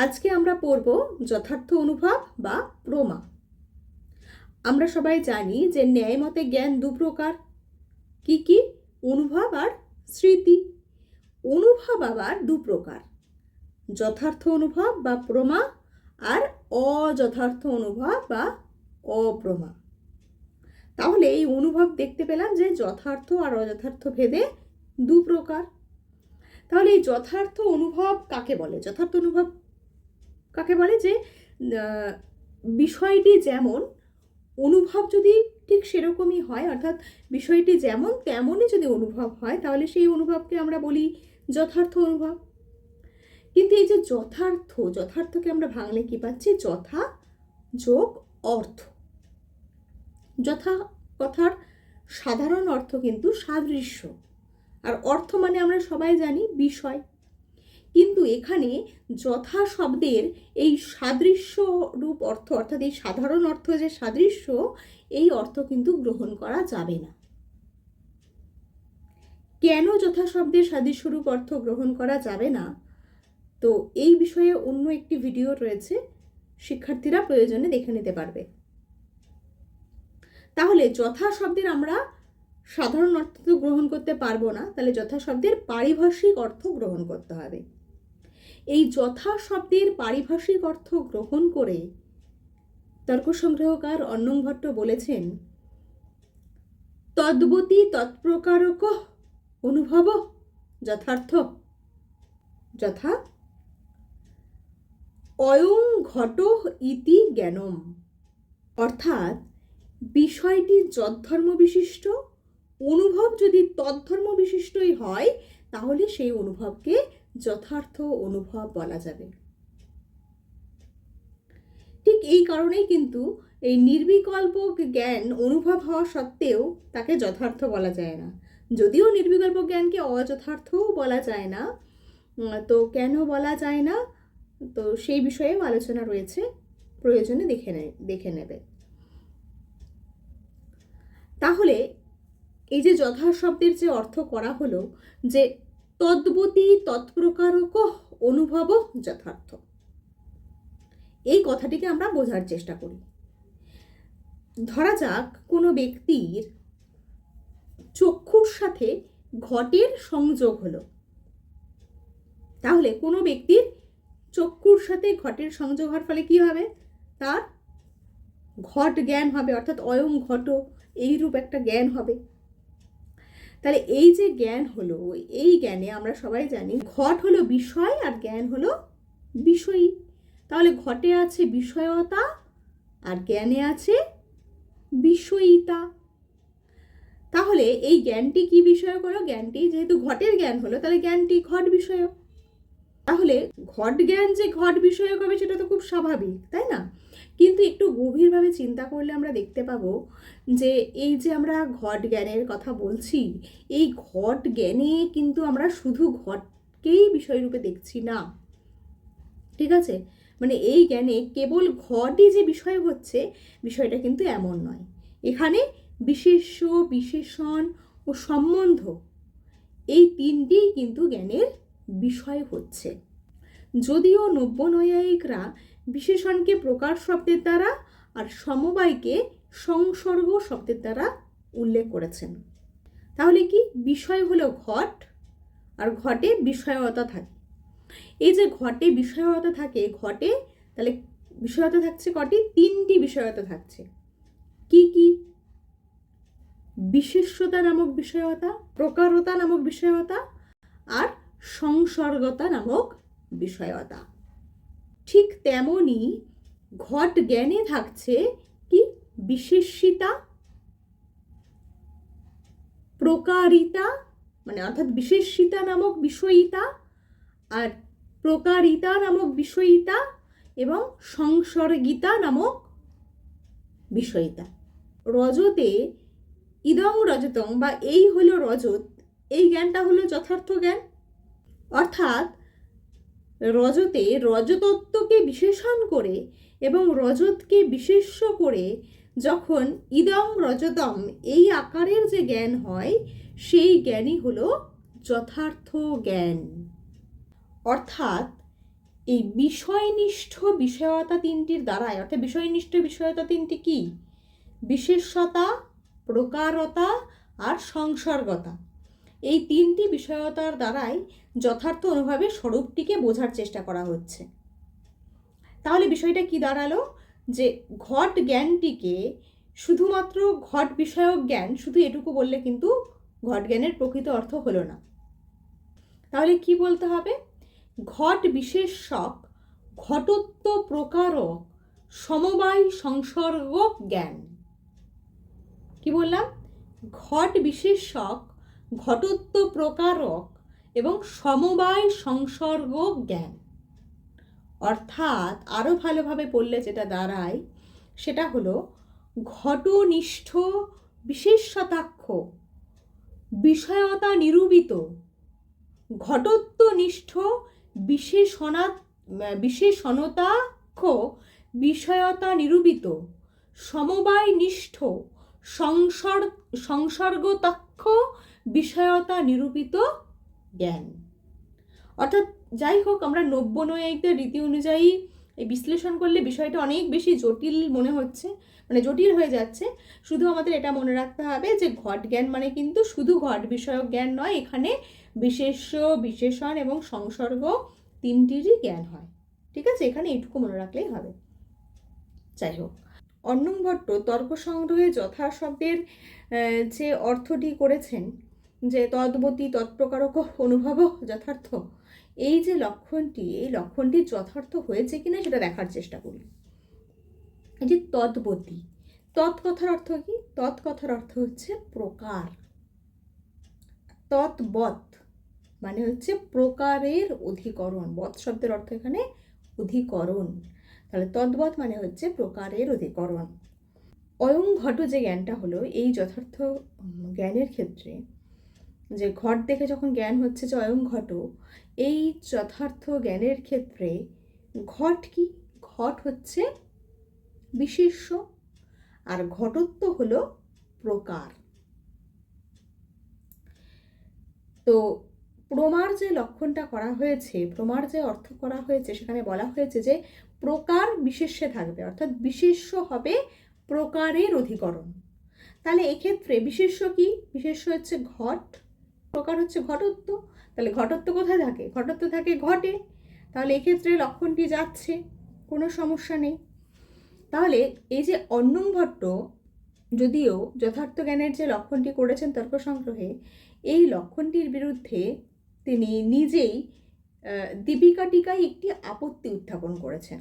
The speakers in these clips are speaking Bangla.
আজকে আমরা পড়ব যথার্থ অনুভব বা প্রমা। আমরা সবাই জানি যে ন্যায় মতে জ্ঞান দু প্রকার। কি কি? অনুভব আর স্মৃতি। অনুভব আবার দু প্রকার। যথার্থ অনুভব বা প্রমা আর অযথার্থ অনুভব বা অপ্রমা। তাহলে এই অনুভব দেখতে পেলাম যে যথার্থ আর অযথার্থ ভেদে দু প্রকার। তাহলে এই যথার্থ অনুভব কাকে বলে? যথার্থ অনুভব কাকে বলে যে বিষয়টি যেমন অনুভব যদি ঠিক সেরকমই হয়, অর্থাৎ বিষয়টি যেমন তেমনই যদি অনুভব হয়, তাহলে সেই অনুভবকে আমরা বলি যথার্থ অনুভব। কিন্তু এই যে যথার্থ, যথার্থকে আমরা ভাঙলে কি পাচ্ছি? যথা যোগ অর্থ। যথা কথার সাধারণ অর্থ কিন্তু সাদৃশ্য। আর অর্থ মানে আমরা সবাই জানি, বিষয়। কিন্তু এখানে যথা শব্দের এই সাদৃশ্য রূপ অর্থ, অর্থাৎ এই সাধারণ অর্থ যে সাদৃশ্য, এই অর্থ কিন্তু গ্রহণ করা যাবে না। কেন যথা শব্দের সাদৃশ্য রূপ অর্থ গ্রহণ করা যাবে না? তো এই বিষয়ে অন্য একটি ভিডিও রয়েছে, শিক্ষার্থীরা প্রয়োজনে দেখে নিতে পারবে। তাহলে যথা শব্দের আমরা সাধারণ অর্থ তো গ্রহণ করতে পারব না, তাহলে যথা শব্দের পারিভাষিক অর্থ গ্রহণ করতে হবে। এই যথা শব্দের পারিভাষিক অর্থ গ্রহণ করে তর্ক সংগ্রহকার অন্নং ভট্ট বলেছেন, তদ্বতী তৎপ্রকারক অনুভব যথার্থ। যথা, অয়ং ঘট ইতি জ্ঞানম। অর্থাৎ, বিষয়টি যদ্ধর্ম বিশিষ্ট অনুভব যদি তদ্ধর্ম বিশিষ্টই হয়, তাহলে সেই অনুভবকে যথার্থ অনুভব বলা যাবে। ঠিক এই কারণেই কিন্তু এই নির্বিকল্প জ্ঞান অনুভব হওয়া সত্ত্বেও তাকে যথার্থ বলা যায় না। যদিও নির্বিকল্প জ্ঞানকে অযথার্থও বলা যায় না তো কেন বলা যায় না? তো সেই বিষয়েও আলোচনা রয়েছে, প্রয়োজনে দেখে নে দেখে নেবে। তাহলে এই যে যথা শব্দের যে অর্থ করা হলো যে তদ্বতী তৎপ্রকারক অনুভব যথার্থ। এই কথাটিকে আমরা বোঝার চেষ্টা করি। ধরা যাক কোনো ব্যক্তির চক্ষুর সাথে ঘটের সংযোগ হলো। তাহলে কোনো ব্যক্তির চক্ষুর সাথে ঘটের সংযোগ হওয়ার ফলে কি হবে? তার ঘট জ্ঞান হবে, অর্থাৎ অয়ং ঘট, এইরূপ একটা জ্ঞান হবে। তাহলে এই যে জ্ঞান হলো, এই জ্ঞানে আমরা সবাই জানি ঘট হলো বিষয় আর জ্ঞান হলো বিষয়ী। তাহলে ঘটে আছে বিষয়তা আর জ্ঞানে আছে বিষয়িতা। তাহলে এই জ্ঞানটি কি বিষয় হলো জ্ঞানটি যেহেতু ঘটের জ্ঞান হলো, তাহলে জ্ঞানটি ঘট বিষয়ক। তাহলে ঘট জ্ঞান যে ঘট বিষয়ক হবে সেটা তো খুব স্বাভাবিক, তাই না? কিন্তু একটু গভীরভাবে চিন্তা করলে আমরা দেখতে পাবো যে এই যে আমরা ঘট জ্ঞানের কথা বলছি, এই ঘট জ্ঞানে কিন্তু আমরা শুধু ঘটকেই বিষয়রূপে দেখছি না। ঠিক আছে? মানে এই জ্ঞানে কেবল ঘটই যে বিষয় হচ্ছে, বিষয়টা কিন্তু এমন নয়। এখানে বিশেষ্য, বিশেষণ ও সম্বন্ধ, এই তিনটিই কিন্তু জ্ঞানের বিষয় হচ্ছে। যদিও নব্য নৈয়ায়িকরা বিশেষণকে প্রকার শব্দের দ্বারা আর সমবায়কে সংসর্গ শব্দের দ্বারা উল্লেখ করেছেন। তাহলে কি? বিষয় হলো ঘট আর ঘটে বিষয়তা থাকে। এই যে ঘটে বিষয়তা থাকে, ঘটে তাহলে বিষয়তা থাকছে কটি? তিনটি বিষয়তা থাকছে। কি কি? বিশেষ্যতা নামক বিষয়তা, প্রকারতা নামক বিষয়তা আর সংসর্গতা নামক বিষয়তা। ঠিক তেমনই ঘট জ্ঞানে থাকছে কি বিশেষিতা, প্রকারিতা মানে অর্থাৎ বিশেষিতা নামক বিষয়িতা আর প্রকারিতা নামক বিষয়িতা এবং সংসর্গিতা নামক বিষয়িতা। রজতে ইদং রজতং বা এই হলো রজত, এই জ্ঞানটা হলো যথার্থ জ্ঞান। অর্থাৎ রজতে রজতত্ত্বকে বিশেষণ করে এবং রজতকে বিশেষ্য করে যখন ইদম রজতম এই আকারের যে জ্ঞান হয়, সেই জ্ঞানই হলো যথার্থ জ্ঞান। অর্থাৎ এই বিষয়নিষ্ঠ বিষয়তা তিনটির দ্বারাই, অর্থাৎ বিষয়নিষ্ঠ বিষয়তা তিনটি কি? বিশেষতা প্রকারতা আর সংসর্গতা। এই তিনটি বিষয়তার দ্বারাই যথার্থ অনুভাবে স্বরূপটিকে বোঝার চেষ্টা করা হচ্ছে। তাহলে বিষয়টা কি দাঁড়াল? যে ঘট জ্ঞানটিকে শুধুমাত্র ঘট বিষয়ক জ্ঞান, শুধু এটুকু বললে কিন্তু ঘট জ্ঞানের প্রকৃত অর্থ হলো না। তাহলে কি বলতে হবে? ঘট বিশেষক ঘটত্ব প্রকারক, সমবায় সংসর্গ জ্ঞান। কি বললাম? ঘট বিশেষক ঘটত্ব প্রকারক এবং সমবায় সংসর্গ জ্ঞান। অর্থাৎ আরও ভালোভাবে পড়লে যেটা দাঁড়ায়, সেটা হলো ঘটনিষ্ঠ বিশেষতাক্ষ, বিষয়তা নিরূপিত ঘটত্বনিষ্ঠ বিশেষণা, বিশেষণতাক্ষ বিষয়তা নিরূপিত, সমবায়নিষ্ঠ সংসর্গ সংসর্গতাক্ষ বিষয়তা নিরূপিত জ্ঞান। অর্থাৎ যাই হোক, আমরা নব্য নয়িকদের রীতি অনুযায়ী এই বিশ্লেষণ করলে বিষয়টা অনেক বেশি জটিল মনে হচ্ছে মানে জটিল হয়ে যাচ্ছে। শুধু আমাদের এটা মনে রাখতে হবে যে ঘট জ্ঞান মানে কিন্তু শুধু ঘট বিষয়ক জ্ঞান নয়, এখানে বিশেষ্য, বিশেষণ এবং সংসর্গ তিনটিরই জ্ঞান হয়। ঠিক আছে? এখানে এইটুকু মনে রাখলেই হবে। যাই হোক অন্নং ভট্ট তর্ক সংগ্রহে যথাশব্দের যে অর্থটি করেছেন যে তদ্বতী তৎপ্রকারক অনুভব যথার্থ। এই যে লক্ষণটি, এই লক্ষণটি যথার্থ হয়েছে কিনা সেটা দেখার চেষ্টা করি। এই যে তদ্বতী, তৎকথার অর্থ কি? তৎকথার অর্থ হচ্ছে প্রকার। তৎবৎ মানে হচ্ছে প্রকারের অধিকরণ। বৎ শব্দের অর্থ এখানে অধিকরণ। তাহলে তদ্বৎ মানে হচ্ছে প্রকারের অধিকরণ। অয়ং ঘট যে জ্ঞানটা হলো, এই যথার্থ জ্ঞানের ক্ষেত্রে যে ঘট দেখে যখন জ্ঞান হচ্ছে অয়ং ঘট, এই যথার্থ জ্ঞানের ক্ষেত্রে ঘট কি? ঘট হচ্ছে বিশেষ্য আর ঘটত্ব হলো প্রকার। তো প্রমার যে লক্ষণটা করা হয়েছে, প্রমার যে অর্থ করা হয়েছে, সেখানে বলা হয়েছে যে প্রকার বিশেষে থাকবে, অর্থাৎ বিশেষ্য হবে প্রকারের অধিকরণ। তাহলে এক্ষেত্রে বিশেষ্য কি? বিশেষ্য হচ্ছে ঘট প্রকার হচ্ছে ঘটত্ব। তাহলে ঘটত্ব কোথায় থাকে? ঘটত্ব থাকে ঘটে। তাহলে এক্ষেত্রে লক্ষণটি যাচ্ছে, কোনো সমস্যা নেই। তাহলে এই যে অন্নং ভট্ট যদিও যথার্থ জ্ঞানের যে লক্ষণটি করেছেন তর্ক সংগ্রহে এই লক্ষণটির বিরুদ্ধে তিনি নিজেই দীপিকা টিকায় একটি আপত্তি উত্থাপন করেছেন।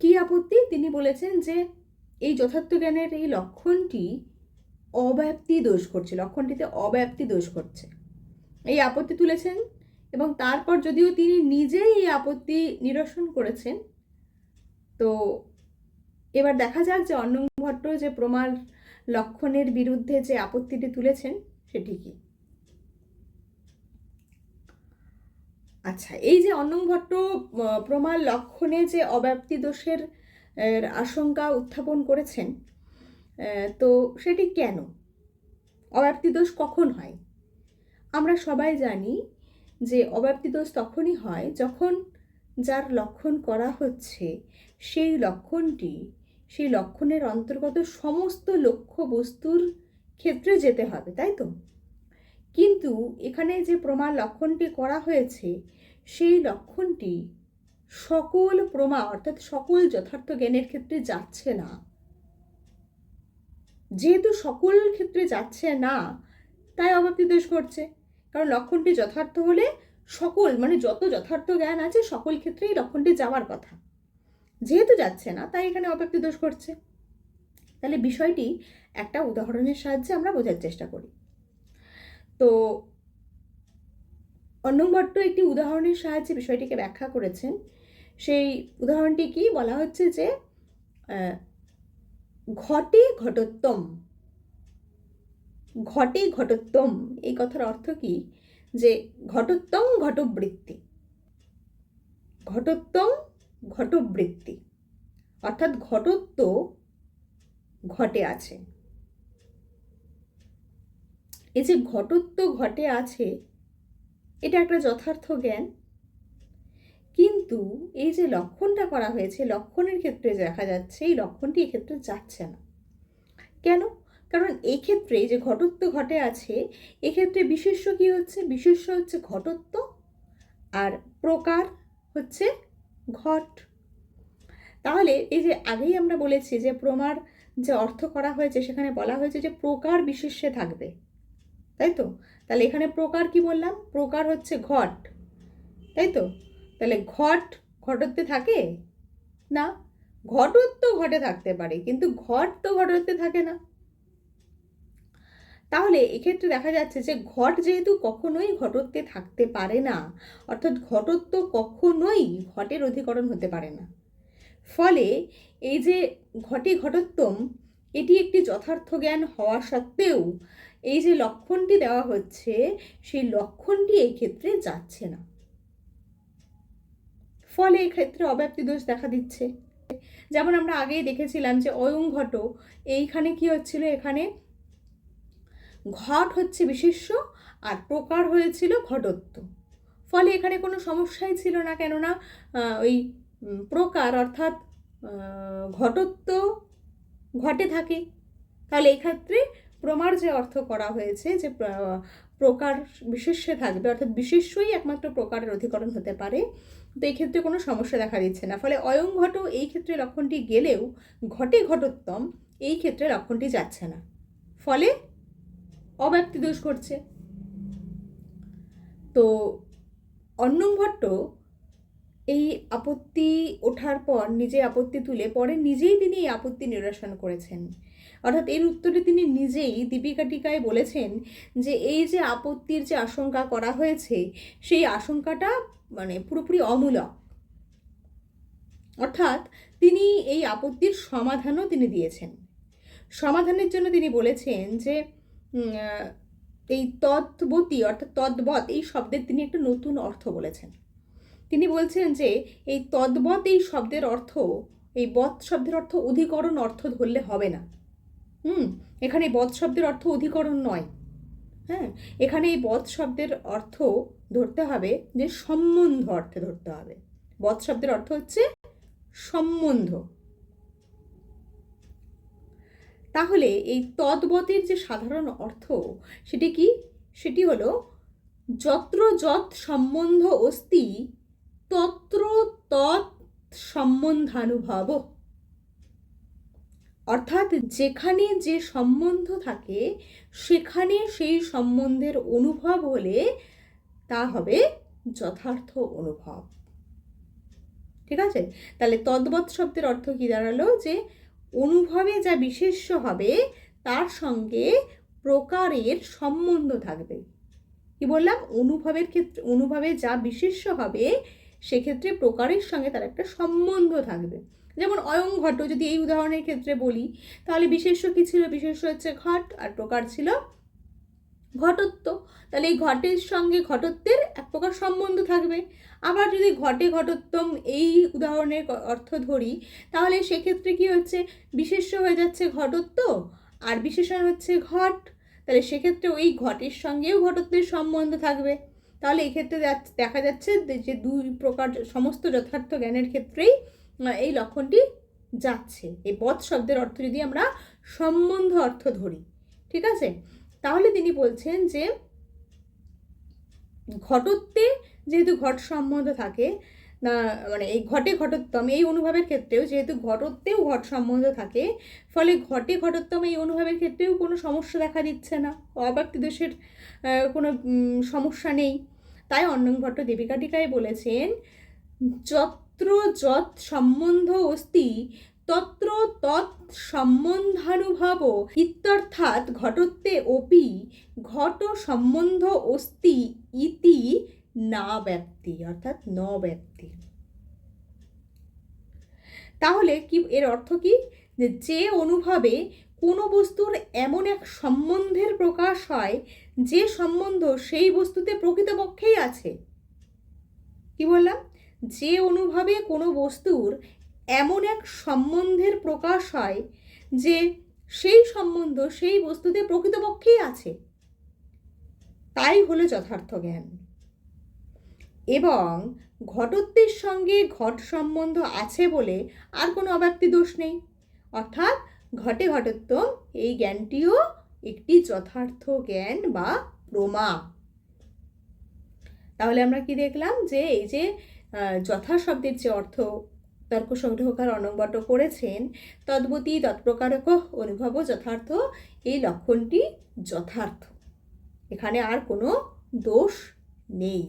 কি আপত্তি? তিনি বলেছেন যে এই যথার্থ জ্ঞানের এই লক্ষণটি অব্যাপ্তি দোষ করছে, লক্ষণটিতে অব্যাপ্তি দোষ করছে। এই আপত্তি তুলেছেন এবং তারপর যদিও তিনি নিজেই এই আপত্তি নিরসন করেছেন, তো এবার দেখা যাক যে অন্ন ভট্ট যে প্রমাণ লক্ষণের বিরুদ্ধে যে আপত্তিটি তুলেছেন সেটি কি আচ্ছা এই যে অন্নং ভট্ট প্রমাণ লক্ষণে যে অব্যাপ্তি দোষের আশঙ্কা উত্থাপন করেছেন তো সেটি কেন? অব্যাপ্তি দোষ কখন হয়? আমরা সবাই জানি যে অব্যাপ্তি দোষ তখনই হয় যখন যার লক্ষণ করা হচ্ছে, সেই লক্ষণটি, সেই লক্ষণের অন্তর্গত সমস্ত লক্ষ্য বস্তুর ক্ষেত্রে যেতে হবে, তাই তো? কিন্তু এখানে যে প্রমাণ লক্ষণটি করা হয়েছে, সেই লক্ষণটি সকল প্রমা অর্থাৎ সকল যথার্থ জ্ঞানের ক্ষেত্রে যাচ্ছে না। যেহেতু সকল ক্ষেত্রে যাচ্ছে না, তাই অভাবটি দোষ করছে। কারণ লক্ষণটি যথার্থ হলে সকল মানে যত যথার্থ জ্ঞান আছে, সকল ক্ষেত্রেই লক্ষণটি যাওয়ার কথা। যেহেতু যাচ্ছে না, তাই এখানে অব্যক্তি দোষ করছে। তাহলে বিষয়টি একটা উদাহরণের সাহায্যে আমরা বোঝার চেষ্টা করি। তো অন্নম ভট্ট একটি উদাহরণের সাহায্যে বিষয়টিকে ব্যাখ্যা করেছেন। সেই উদাহরণটি কি? বলা হচ্ছে যে ঘটে ঘটোত্তম। ঘটে ঘটোত্তম, এই কথার অর্থ কি? যে ঘটোত্তম ঘটবৃত্তি। ঘটোত্তম ঘটবৃত্তি। অর্থাৎ ঘটত্ব ঘটে আছে। এই যে ঘটত্ব ঘটে আছে, এটা একটা যথার্থ জ্ঞান। কিন্তু এই যে লক্ষণটা করা হয়েছে, লক্ষণের ক্ষেত্রে দেখা যাচ্ছে, এই লক্ষণটি এক্ষেত্রে যাচ্ছে না। কেন? কারণ এক্ষেত্রে যে ঘটত্ব ঘটে আছে, এক্ষেত্রে বিশেষ্য কি হচ্ছে? বিশেষ্য হচ্ছে ঘটত্ব আর প্রকার হচ্ছে ঘট। তাহলে এই যে আগেই আমরা বলেছি যে প্রমার যে অর্থ করা হয়েছে, সেখানে বলা হয়েছে যে প্রকার বিশেষ্যে থাকবে। তাই তো? তাহলে এখানে প্রকার কি বললাম? প্রকার হচ্ছে ঘট। তাই তো? তাহলে ঘট ঘটত্বে থাকে? না ঘটত্ব ঘটে থাকতে পারে, কিন্তু ঘট তো ঘটত্বে থাকে না। তাহলে এক্ষেত্রে দেখা যাচ্ছে যে ঘট যেহেতু কখনোই ঘটত্বে থাকতে পারে না, অর্থাৎ ঘটত্ব কখনোই ঘটের অধিকরণ হতে পারে না। ফলে এই যে ঘটে ঘটোত্তম, এটি একটি যথার্থ জ্ঞান হওয়া সত্ত্বেও এই যে লক্ষণটি দেওয়া হচ্ছে, সেই লক্ষণটি এই ক্ষেত্রে যাচ্ছে না। ফলে এক্ষেত্রে অব্যাপ্তি দোষ দেখা দিচ্ছে। যেমন আমরা আগেই দেখেছিলাম যে অয়ং ঘট, এইখানে কি হচ্ছিল? এখানে ঘট হচ্ছে বিশেষ্য আর প্রকার হয়েছিল ঘটত্ব। ফলে এখানে কোনো সমস্যাই ছিল না, কেননা ওই প্রকার অর্থাৎ ঘটত্ব ঘটে থাকে। তাহলে এক্ষেত্রে প্রমার যে অর্থ করা হয়েছে যে প্রকার বিশেষ্যে থাকবে, অর্থাৎ বিশেষ্যই একমাত্র প্রকারের অধিকরণ হতে পারে। তো এই ক্ষেত্রে কোনো সমস্যা দেখা দিচ্ছে না। ফলে অয়ং ঘট এই ক্ষেত্রে লক্ষণটি গেলেও ঘটে ঘটোত্তম এই ক্ষেত্রে লক্ষণটি যাচ্ছে না। ফলে অব্যক্তি দোষ ঘটছে। তো অন্নং ভট্ট এই আপত্তি ওঠার পর নিজে আপত্তি তুলে পরে নিজেই তিনি এই আপত্তি নিরসন করেছেন। অর্থাৎ এর উত্তরে তিনি নিজেই দীপিকা টিকায় বলেছেন যে এই যে আপত্তির যে আশঙ্কা করা হয়েছে, সেই আশঙ্কাটা মানে পুরোপুরি অমূলক। অর্থাৎ তিনি এই আপত্তির সমাধানও তিনি দিয়েছেন। সমাধানের জন্য তিনি বলেছেন যে এই তদ্বতী অর্থাৎ তদ্বৎ এই শব্দের তিনি একটা নতুন অর্থ বলেছেন। তিনি বলছেন যে, এই তদ্বৎ এই শব্দের অর্থ, এই বধ শব্দের অর্থ অধিকরণ অর্থ ধরলে হবে না। হুম, এখানে বধ শব্দের অর্থ অধিকরণ নয়। হ্যাঁ এখানে এই বধ শব্দের অর্থ ধরতে হবে যে সম্বন্ধ অর্থে ধরতে হবে। বধ শব্দের অর্থ হচ্ছে সম্বন্ধ। তাহলে এই তদ্বতের যে সাধারণ অর্থ, সেটি কি? সেটি হলো যত্র যত সম্বন্ধ অস্তি, তত্র তৎ সম্বন্ধানুভব। অর্থাৎ যেখানে যে সম্বন্ধ থাকে, সেখানে সেই সম্বন্ধের অনুভব হলে তা হবে যথার্থ অনুভব। ঠিক আছে? তাহলে তদ্বৎ শব্দের অর্থ কি দাঁড়াল? যে অনুভবে যা বিশেষ্য হবে, তার সঙ্গে প্রকারের সম্বন্ধ থাকবে। কি বললাম? অনুভবের ক্ষেত্রে, অনুভবে যা বিশেষ্য হবে, সেক্ষেত্রে প্রকারের সঙ্গে তার একটা সম্বন্ধ থাকবে। যেমন অয়ং ঘট, যদি এই উদাহরণের ক্ষেত্রে বলি, তাহলে বিশেষ্য কী ছিল? বিশেষ্য হচ্ছে ঘট, আর প্রকার ছিল ঘটত্ব, তাহলে এই ঘটের সঙ্গে ঘটত্বের এক প্রকার সম্বন্ধ থাকবে। আবার যদি ঘটে ঘটোত্তম এই উদাহরণের অর্থ ধরি, তাহলে সেক্ষেত্রে কি হচ্ছে? বিশেষ্য হয়ে যাচ্ছে ঘটত্ব আর বিশেষণ হচ্ছে ঘট। তাহলে সেক্ষেত্রে ওই ঘটের সঙ্গেও ঘটত্বের সম্বন্ধ থাকবে। তাহলে এক্ষেত্রে দেখা যাচ্ছে যে দুই প্রকার সমস্ত যথার্থ জ্ঞানের ক্ষেত্রেই এই লক্ষণটি যাচ্ছে। এই পথ শব্দের অর্থ যদি আমরা সম্বন্ধ অর্থ ধরি, ঠিক আছে? তাহলে তিনি বলছেন যে ঘটত্বে যেহেতু ঘট সম্বন্ধ থাকে মানে এই ঘটে ঘটোত্তম এই অনুভবের ক্ষেত্রেও যেহেতু ঘটত্বেও ঘট সম্বন্ধ থাকে, ফলে ঘটে ঘটোত্তম এই অনুভবের ক্ষেত্রেও কোনো সমস্যা দেখা দিচ্ছে না। অব্যক্তি দোষের কোনো সমস্যা নেই। তাই অন্নং ভট্ট দেবিকা টিকায় বলেছেন, যত্র যৎ সম্বন্ধ অস্তি তত্র তৎ সম্বন্ধানুভব ইত্যর্থাৎ ঘটত্বে অপি ঘট সম্বন্ধ অস্তি ইতি না ব্যক্তি, অর্থাৎ ন ব্যক্তি। তাহলে কি, এর অর্থ কি? যে অনুভবে কোনো বস্তুর এমন এক সম্বন্ধের প্রকাশ হয়, যে সম্বন্ধ সেই বস্তুতে প্রকৃতপক্ষেই আছে। কি বললাম? যে অনুভবে কোনো বস্তুর এমন এক সম্বন্ধের প্রকাশ হয় যে সেই সম্বন্ধ, সেই বস্তুতে প্রকৃতপক্ষেই আছে। তাই হলো যথার্থ জ্ঞান। এবং ঘটত্বের সঙ্গে ঘট সম্বন্ধ আছে বলে আর কোনো অব্যক্তি দোষ নেই। অর্থাৎ ঘটে ঘটত্ব, এই জ্ঞানটিও একটি যথার্থ জ্ঞান বা প্রমা। তাহলে আমরা কি দেখলাম? যে এই যে যথা শব্দের যে অর্থ তর্ক সংগ্রহকার অনবট করেছেন। তদ্বতী তৎপ্রকারক অনুভব যথার্থ, এই লক্ষণটি যথার্থ। এখানে আর কোনো দোষ নেই।